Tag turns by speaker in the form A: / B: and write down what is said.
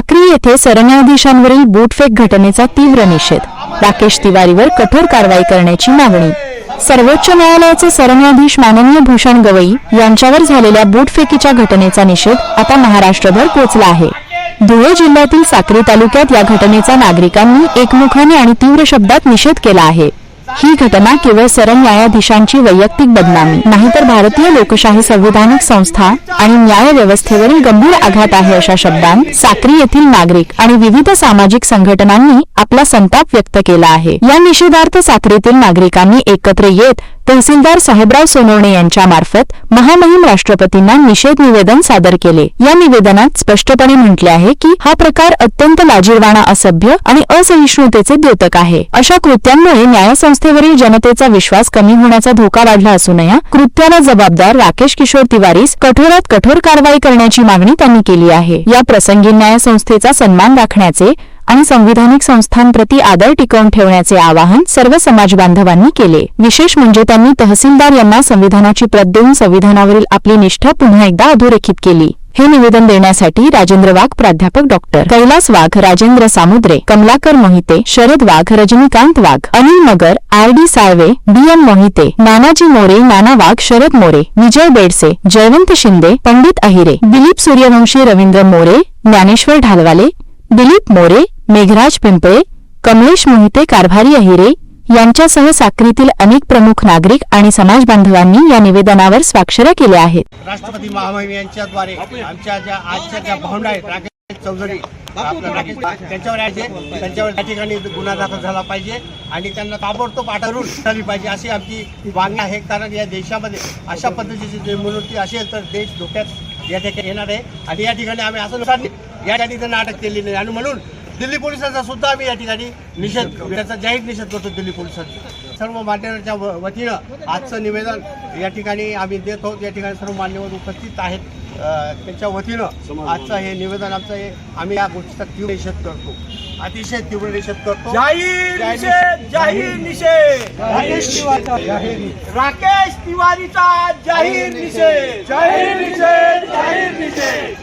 A: येथे सरन्यायाधीशांवरील बूटफेक घटनेचा तीव्र निषेध. राकेश तिवारीवर कठोर कारवाई करण्याची मागणी. सर्वोच्च न्यायालयाचे सरन्यायाधीश माननीय भूषण गवई यांच्यावर झालेल्या बूटफेकीच्या घटनेचा निषेध आता महाराष्ट्रभर पोचला आहे. धुळे जिल्ह्यातील साक्री तालुक्यात या घटनेचा नागरिकांनी एकमुखाने आणि तीव्र शब्दात निषेध केला आहे. ही घटना केवळ सरन्यायाधीशांची वैयक्तिक बदनामी. नाहीतर भारतीय लोकशाही संविधानिक संस्था आणि न्याय व्यवस्थेवरील गंभीर आघात आहे अशा शब्दांत साक्री येथील नागरिक आणि विविध सामाजिक संघटनांनी आपला संताप व्यक्त केला आहे. या निषेधार्थ साक्रीतील नागरिकांनी एकत्र येत तहसीलदार साहेबराव सोनवणे यांच्या मार्फत महामहिम राष्ट्रपतींना निषेध निवेदन सादर केले. या निवेदनात स्पष्टपणे म्हटले आहे की हा प्रकार अत्यंत लाजीरवाणा असभ्य आणि असहिष्णुतेचे द्योतक आहे. अशा कृत्यांमुळे न्यायसंस्थेवरील जनतेचा विश्वास कमी होण्याचा धोका वाढला असून या कृत्याला जबाबदार राकेश किशोर तिवारीस कठोरात कठोर कारवाई करण्याची मागणी त्यांनी केली आहे. या प्रसंगी न्यायसंस्थेचा सन्मान राखण्याचे आणि संविधानिक संस्थांप्रती आदर टिकवून ठेवण्याचे आवाहन सर्व समाज बांधवांनी केले. विशेष म्हणजे त्यांनी तहसीलदार यांना संविधानाची प्रत देऊन संविधानावरील आपली निष्ठा पुन्हा एकदा अधोरेखित केली. हे निवेदन देण्यासाठी राजेंद्र वाघ प्राध्यापक doctor Kailas Wagh Rajendra Samudre Kamalakar Mohite Sharad Wagh Rajnikant Wagh Anil Magar R D Salve B M Mohite Nanaji More Nana Wagh Sharad More Vijay Bedse Jaywant Shinde Pandit Ahire Dilip Suryawanshi Ravindra More Dnyaneshwar Dhalwale Dilip More Meghraj Pimple Kamlesh Mohite Karbhari Ahire यांच्यासह साक्रीतील अनेक प्रमुख नागरिक आणि समाज बांधवांनी या निवेदनावर स्वाक्षऱ्या केल्या आहेत.
B: राष्ट्रपती महामहिम यांच्याद्वारे आमच्या ज्या आजच्या ज्या भावना आहेत राकेश चौधरी त्यांच्यावर त्यांच्यावर त्या ठिकाणी गुन्हा दाखल झाला पाहिजे आणि त्यांना ताबडतोब अटकून झाली पाहिजे अशी आमची मागणी आहे. कारण या देशामध्ये अशा पद्धतीची जर असेल तर देश धोक्यात या ठिकाणी येणार आहे. आणि या ठिकाणी आम्ही असं या ठिकाणी त्यांना अटक केली नाही. आणि म्हणून दिल्ली पोलिसांचा सुद्धा आम्ही या ठिकाणी निषेध त्याचा जाहीर निषेध करतो दिल्ली पोलिसांचा. सर्व मान्यवरच्या वतीनं आजचं निवेदन या ठिकाणी आम्ही देत आहोत. या ठिकाणी सर्व मान्यवर उपस्थित आहेत. त्यांच्या वतीनं आजचं हे निवेदन आमचं हे आम्ही या गोष्टीचा तीव्र निषेध करतो. अतिशय तीव्र निषेध करतो. जाहीर निषेध.
C: राकेश तिवारीचा जाहीर निषेध. जाहीर निषेध जाहीर निषेध.